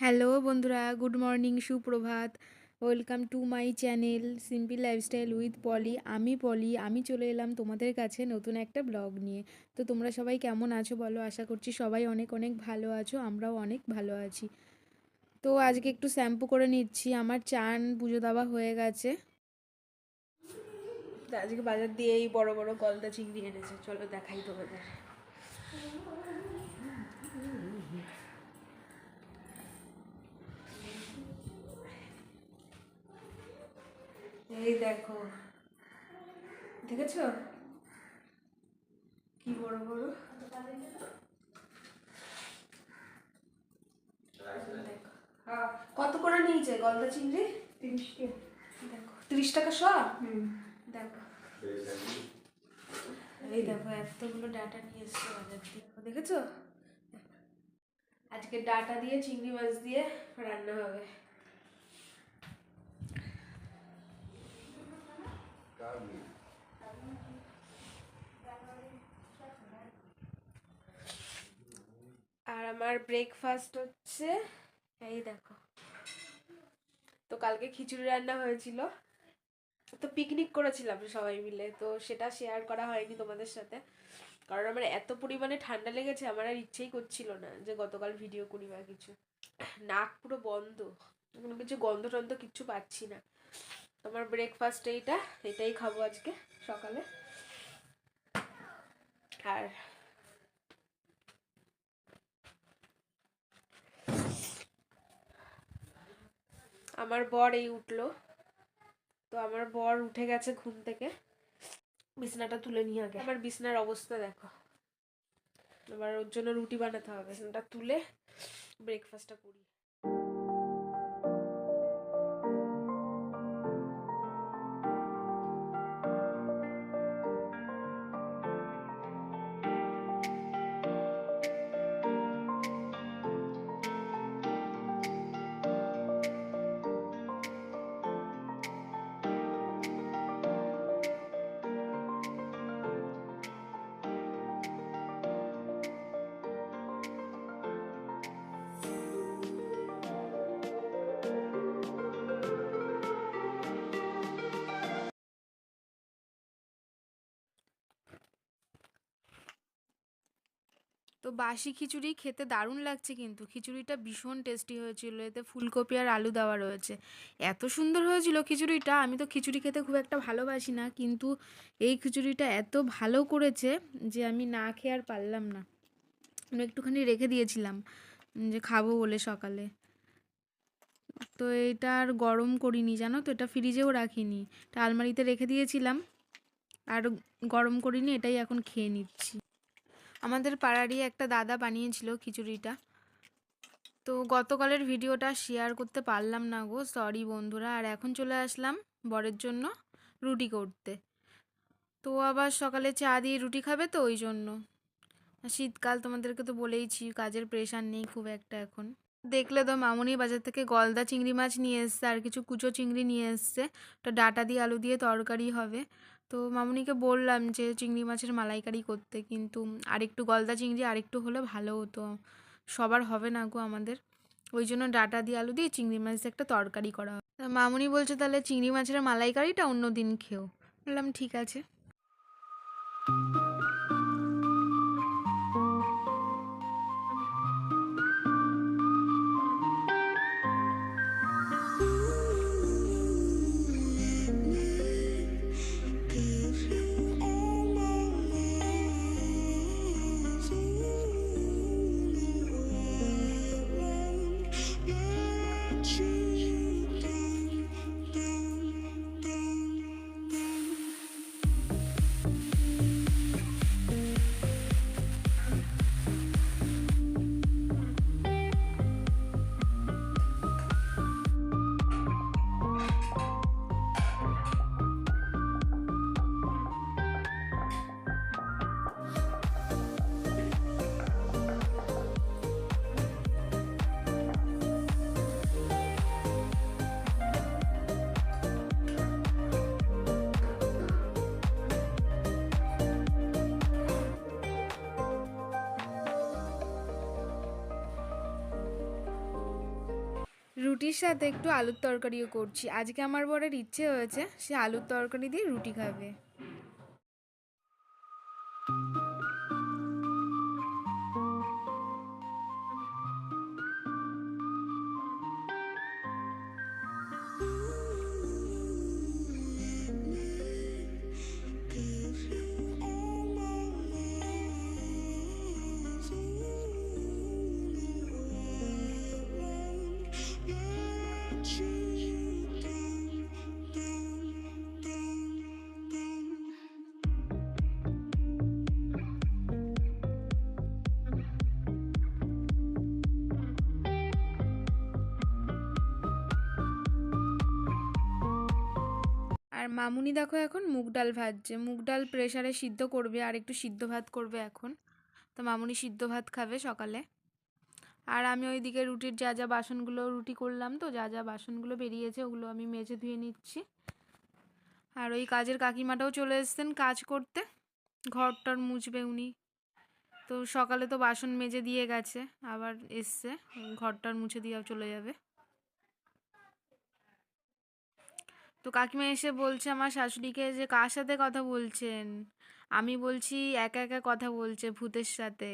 Hello বন্ধুরা, good morning, সুপ্রভাত। Welcome to my channel simple lifestyle with Poli. আমি পলি, আমি চলে এলাম তোমাদের কাছে নতুন একটা ব্লগ নিয়ে। তো তোমরা সবাই কেমন আছো বলো? আশা করছি সবাই অনেক অনেক ভালো আছো, আমরাও অনেক ভালো আছি। তো আজকে একটু শ্যাম্পু করে নিচ্ছি, আমার চান পুজো দেওয়া হয়ে গেছে। আজকে বাজার দিয়ে এই বড় বড় গলদা চিংড়ি এনেছে, চলো দেখাই তোমাদের। এই দেখো। দেখেছ? কি বড় বড়। হ্যাঁ, কত করে নিয়েছে? গলদা চিংড়ি? দেখো। তিরিশ টাকা শ দেখো। এই দেখো এতগুলো ডাটা নিয়ে এসছে বাজার থেকে। দেখেছ? আজকে ডাটা দিয়ে চিংড়ি মাছ দিয়ে রান্না হবে। আর আমার ব্রেকফাস্ট হচ্ছে, এই দেখো। তো কালকে খিচুড়ি রান্না হয়েছিল। তো পিকনিক করেছিলাম সবাই মিলে, তো সেটা শেয়ার করা হয়নি তোমাদের সাথে। কারণ আমার এত পরিমাণে ঠান্ডা লেগেছে, আমার আর ইচ্ছেই করছিল না যে গতকাল ভিডিও করি বা কিছু। নাক পুরো বন্ধ, কোনো কিছু গন্ধ টন্ধ কিচ্ছু পাচ্ছি না। তোমার ব্রেকফাস্ট এইটা, এটাই খাব আজকে সকালে। আর আমার বর এই উঠল। তো আমার বর উঠে গেছে ঘুম থেকে। বিছানাটা তুলে নিয়ে আগে। আমার বিছনার অবস্থা দেখো। এবার ওর জন্য রুটি বানাতে হবে। বিছানাটা তুলে ব্রেকফাস্টটা করি। তো বাসি খিচুড়ি খেতে দারুণ লাগছে কিন্তু। খিচুড়িটা ভীষণ টেস্টি হয়েছিল, এতে ফুলকপি আর আলু দেওয়া রয়েছে। এত সুন্দর হয়েছিল খিচুড়িটা, আমি তো খিচুড়ি খেতে খুব একটা ভালোবাসি না, কিন্তু এই খিচুড়িটা এত ভালো করেছে যে আমি না খেয়ে আর পারলাম না। আমি একটুখানি রেখে দিয়েছিলাম যে খাব বলে সকালে। তো এটা আর গরম করিনি, জানো তো? এটা ফ্রিজেও রাখিনি। এটা আলমারিতে রেখে দিয়েছিলাম, আর গরম করিনি, এটাই এখন খেয়ে নিচ্ছি। আমাদের পাড়ারই একটা দাদা বানিয়েছিল খিচুড়িটা। তো গতকালের ভিডিওটা শেয়ার করতে পারলাম না গো সরি বন্ধুরা। আর এখন চলে আসলাম বরের জন্য রুটি করতে। তো আবার সকালে চা দিয়ে রুটি খাবে তো ওই জন্য। শীতকাল তোমাদেরকে তো বলেইছি, কাজের প্রেশার নেই খুব একটা এখন। দেখলে তো মামুনি বাজার থেকে গলদা চিংড়ি মাছ নিয়ে এসছে আর কিছু কুচো চিংড়ি নিয়ে এসছে। ওটা ডাটা দিয়ে আলু দিয়ে তরকারি হবে। তো মামুনিকে বললাম যে চিংড়ি মাছের মালাইকারি করতে, কিন্তু আরেকটু গলদা চিংড়ি আরেকটু হলে ভালো হতো। সবার হবে না গো আমাদের। ওই জন্য ডাটা দিয়ে আলু দিয়ে চিংড়ি মাছ একটা তরকারি করা হয়। মামুনি বলছে তাহলে চিংড়ি মাছের মালাইকারিটা অন্য দিন খেও। বললাম, ঠিক আছে। রুটির সাথে একটু আলুর তরকারিও করছি। আজকে আমার বরের ইচ্ছে হয়েছে, সে আলুর তরকারি দিয়ে রুটি খাবে। মামুনি দেখো এখন মুগ ডাল ভাজছে। মুগ ডাল প্রেসারে সিদ্ধ করবে আর একটু সিদ্ধ ভাত করবে এখন। তো মামুনি সিদ্ধ ভাত খাবে সকালে। আর আমি ওইদিকে রুটির যা যা বাসনগুলো, রুটি করলাম তো, যা যা বাসনগুলো বেরিয়েছে ওগুলো আমি মেজে ধুয়ে নিচ্ছি। আর ওই কাজের কাকিমাটাও চলে এসেছেন কাজ করতে। ঘরটার মুছবে উনি। তো সকালে তো বাসন মেজে দিয়ে গেছে, আবার এসছে, ঘরটার মুছে দিয়ে চলে যাবে। তো কাকিমা এসে বলছে আমার শাশুড়িকে যে কার সাথে কথা বলছেন? আমি বলছি একা একা কথা বলছে ভূতের সাথে।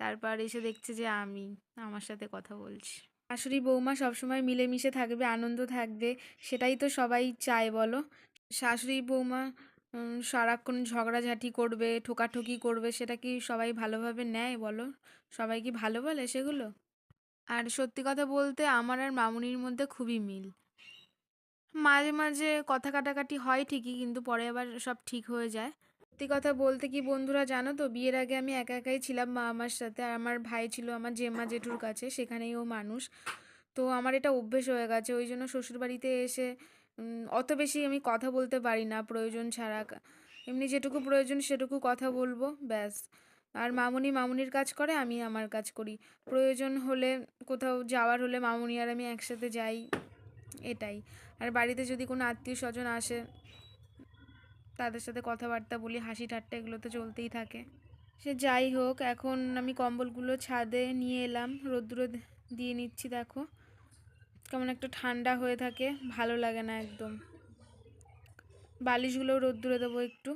তারপর এসে দেখছে যে আমি আমার সাথে কথা বলছি। শাশুড়ি বৌমা সবসময় মিলেমিশে থাকবে, আনন্দ থাকবে, সেটাই তো সবাই চায়, বলো? শাশুড়ি বৌমা সারাক্ষণ ঝগড়াঝাটি করবে, ঠোকাঠুকি করবে, সেটা কি সবাই ভালোভাবে নেয়, বলো? সবাই কি ভালো বলে সেগুলো? আর সত্যি কথা বলতে আমার আর মামুনির মধ্যে খুবই মিল। মাঝে মাঝে কথা কাটাকাটি হয় ঠিকই কিন্তু পরে আবার সব ঠিক হয়ে যায়। সত্যি কথা বলতে কি বন্ধুরা জানো তো, বিয়ের আগে আমি একা একাই ছিলাম মা আমার সাথে। আর আমার ভাই ছিল আমার জেম্মা জেঠুর কাছে, সেখানেই ও মানুষ। তো আমার এটা অভ্যেস হয়ে গেছে, ওই জন্য শ্বশুরবাড়িতে এসে অত বেশি আমি কথা বলতে পারি না প্রয়োজন ছাড়া। এমনি যেটুকু প্রয়োজন সেটুকু কথা বলব, ব্যাস। আর মামুনি মামুনির কাজ করে, আমি আমার কাজ করি। প্রয়োজন হলে কোথাও যাওয়ার হলে মামুনি আর আমি একসাথে যাই, এটাই। আর বাড়িতে যদি কোনো আত্মীয় স্বজন আসে, তাদের সাথে কথাবার্তা বলি, হাসি ঠাট্টা এগুলো তো চলতেই থাকে। সে যাই হোক, এখন আমি কম্বলগুলো ছাদে নিয়ে এলাম রোদ্দুরে দিয়ে নিচ্ছি, দেখো। কেমন একটা ঠান্ডা হয়ে থাকে, ভালো লাগে না একদম। বালিশগুলো রোদ্দুরে দেবো একটু।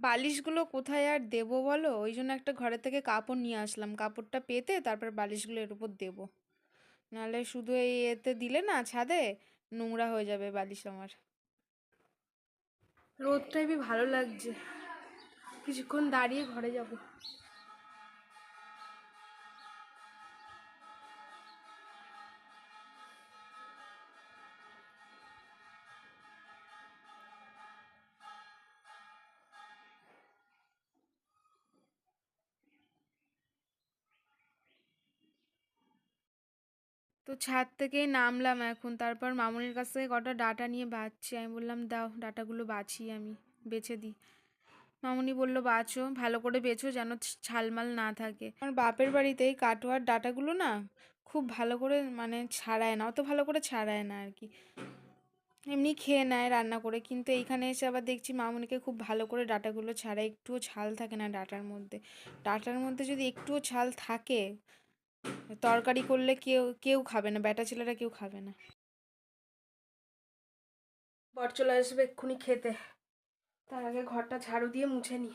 বালিশগুলো কোথায় আর দেবো বলো? ওই জন্য একটা ঘরের থেকে কাপড় নিয়ে আসলাম। কাপড়টা পেতে তারপর বালিশগুলো এর উপর দেবো। নাহলে শুধু এই এতে দিলে না, ছাদে নোংরা হয়ে যাবে বালিশ আমার। রোদটাই ভালো লাগছে। কিছুক্ষণ দাঁড়িয়ে ঘরে যাব। তো ছাদ থেকেই নামলাম এখন। তারপর মামুনির কাছ থেকে কটা ডাটা নিয়ে বাঁচছি। আমি বললাম, দাও, ডাটাগুলো বাছি আমি, বেছে দিই মামুনি বলল, বাছো, ভালো করে বেছো যেন ছালমাল না থাকে। আমার বাপের বাড়িতে এই কাটোয়ার ডাটাগুলো না খুব ভালো করে মানে ছাড়ায় না, অত ভালো করে ছাড়ায় না আর কি। এমনি খেয়ে নেয়, রান্না করে। কিন্তু এইখানে এসে আবার দেখছি মামুনিকে খুব ভালো করে ডাটাগুলো ছাড়ায়। একটুও ছাল থাকে না ডাটার মধ্যে। ডাটার মধ্যে যদি একটুও ছাল থাকে তরকারি করলে কেউ কেউ খাবে না ব্যাটা ছেলেরা কেউ খাবে না। বর চলে আসবে এক্ষুনি খেতে। তার আগে ঘরটা ঝাড়ু দিয়ে মুছে নি।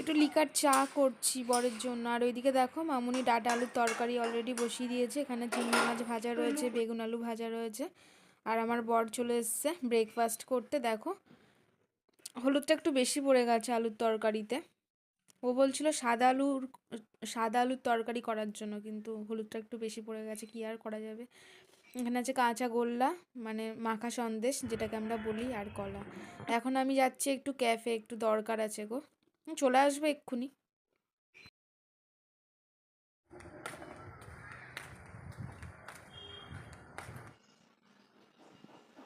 একটু লিকার চা করছি বরের জন্য। আর ওইদিকে দেখো মামুনি ডাটা আলুর তরকারি অলরেডি বসিয়ে দিয়েছে। এখানে চিংড়ি মাছ ভাজা রয়েছে বেগুন আলু ভাজা রয়েছে। আর আমার বর চলে এসছে ব্রেকফাস্ট করতে। দেখো হলুদটা একটু বেশি পড়ে গেছে আলুর তরকারিতে। ও বলছিল সাদা আলুর সাদা আলুর তরকারি করার জন্য, কিন্তু হলুদটা একটু বেশি পড়ে গেছে, কি আর করা যাবে? এখানে আছে কাঁচা গোল্লা মানে মাখা সন্দেশ, যেটাকে আমরা বলি, আর কলা। এখন আমি যাচ্ছি একটু ক্যাফে একটু দরকার আছে গো। চলে আসবে এক্ষুনি।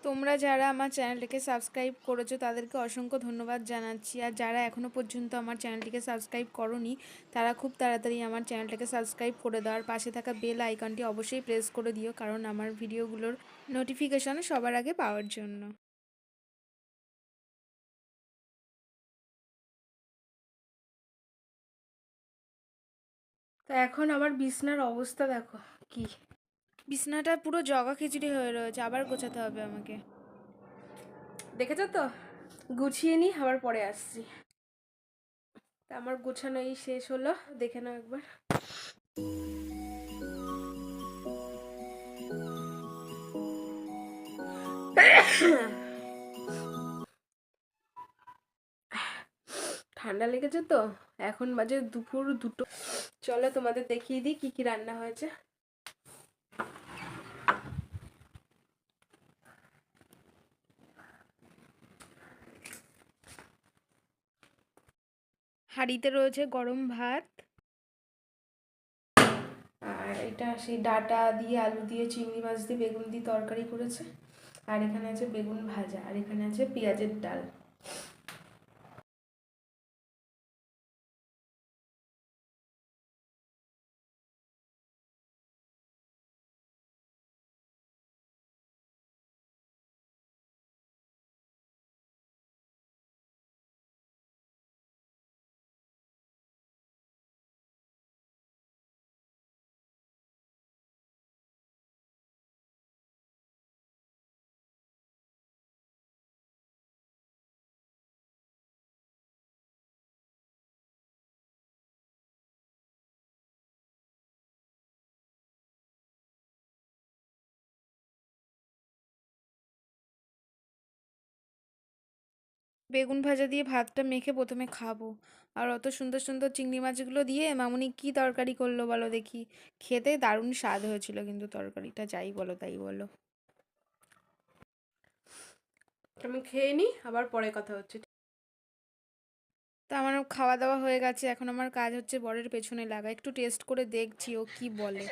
তোমরা যারা আমার চ্যানেলটিকে সাবস্ক্রাইব করেছ, তাদেরকে অসংখ্য ধন্যবাদ জানাচ্ছি। আর যারা এখনও পর্যন্ত আমার চ্যানেলটিকে সাবস্ক্রাইব করনি, তারা খুব তাড়াতাড়ি আমার চ্যানেলটাকে সাবস্ক্রাইব করে দেওয়ার পাশে থাকা বেল আইকনটি অবশ্যই প্রেস করে দিও, কারণ আমার ভিডিওগুলোর নোটিফিকেশন সবার আগে পাওয়ার জন্য। তো এখন আমার বিছনার অবস্থা দেখো, কি বিছনাটা পুরো জগা খিচুড়ি হয়ে রয়েছে, আবার গোছাতে হবে আমাকে। দেখেছ তো? গুছিয়ে নিই, আবার পরে আসছি। তা আমার গোছানো এই শেষ হলো, দেখে নাও একবার। ঠান্ডা লেগেছে তো? এখন বাজে দুপুর দুটো। চলো তোমাদের দেখিয়ে দিই কি কি রান্না হয়েছে। হাঁড়িতে রয়েছে গরম ভাত। আর এটা সেই ডাটা দিয়ে আলু দিয়ে, চিংড়ি মাছ দিয়ে, বেগুন দিয়ে তরকারি করেছে। আর এখানে আছে বেগুন ভাজা, আর এখানে আছে পেঁয়াজের ডাল। বেগুন ভাজা দিয়ে ভাতটা মেখে প্রথমে খাব। আর অত সুন্দর সুন্দর চিংড়ি মাছগুলো দিয়ে মামুনি কি তরকারি করল বলো দেখি। খেতে দারুণ স্বাদ হয়েছিল কিন্তু তরকারিটা যাই বলো তাই বলো। আমি খেয়ে নিই আবার পরে কথা হচ্ছে। তা আমার খাওয়া দাওয়া হয়ে গেছে এখন আমার কাজ হচ্ছে বরের পেছনে লাগা। একটু টেস্ট করে দেখছি ও কি বলে।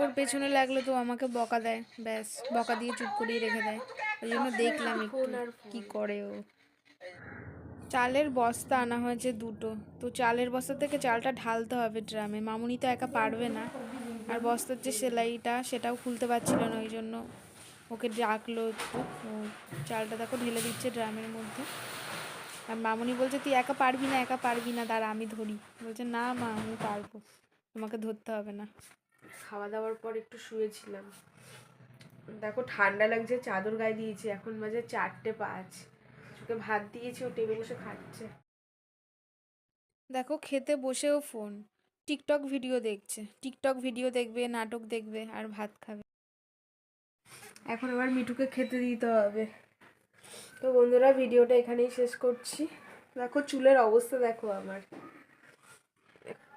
ওর পেছনে লাগলে তো আমাকে বকা দেয় ব্যাস বকা দিয়ে চুপ করিয়ে রেখে দেয়। ওই জন্য দেখলাম একটু কি করে ও। চালের বস্তা আনা হয়েছে দুটো। তো চালের বস্তা থেকে চালটা ঢালতে হবে ড্রামে। মামুনি তো একা পারবে না। আর বস্তার যে সেলাইটা, সেটাও খুলতে পারছিল না ওই জন্য ওকে ডাকলো একটু। চালটা দেখো ঢেলে দিচ্ছে ড্রামের মধ্যে। আর মামুনি বলছে, তুই একা পারবি না, একা পারবি না, দাঁড়া আমি ধরি। বলছে, না মা, আমি পারব। তোমাকে ধরতে হবে না। খাওয়া দাওয়ার পর একটু শুয়েছিলাম। দেখো ঠান্ডা লাগছে, চাদর গায়ে দিয়েছি। এখন বাজে চারটে পাঁচ। ওকে ভাত দিয়েছি ও টেবিলে বসে খাচ্ছে। দেখো খেতে বসেও ফোন টিকটক ভিডিও দেখছে। টিকটক ভিডিও দেখবে নাটক দেখবে আর ভাত খাবে। এখন আবার মিঠুকে খেতে দিতে হবে। তো বন্ধুরা ভিডিওটা এখানেই শেষ করছি। দেখো চুলের অবস্থা দেখো আমার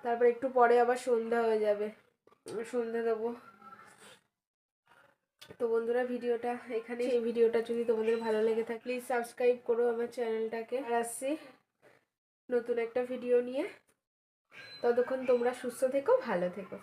তারপর একটু পরে আবার সন্ধ্যা হয়ে যাবে। সন্ধ্যা দেবো। তো বন্ধুরা ভিডিওটা এখানে এই ভিডিওটা যদি তোমাদের ভালো লেগে থাকে প্লিজ সাবস্ক্রাইব করো আমার চ্যানেলটাকে আর আসছি নতুন একটা ভিডিও নিয়ে। ততক্ষণ তোমরা সুস্থ থেকো ভালো থেকো।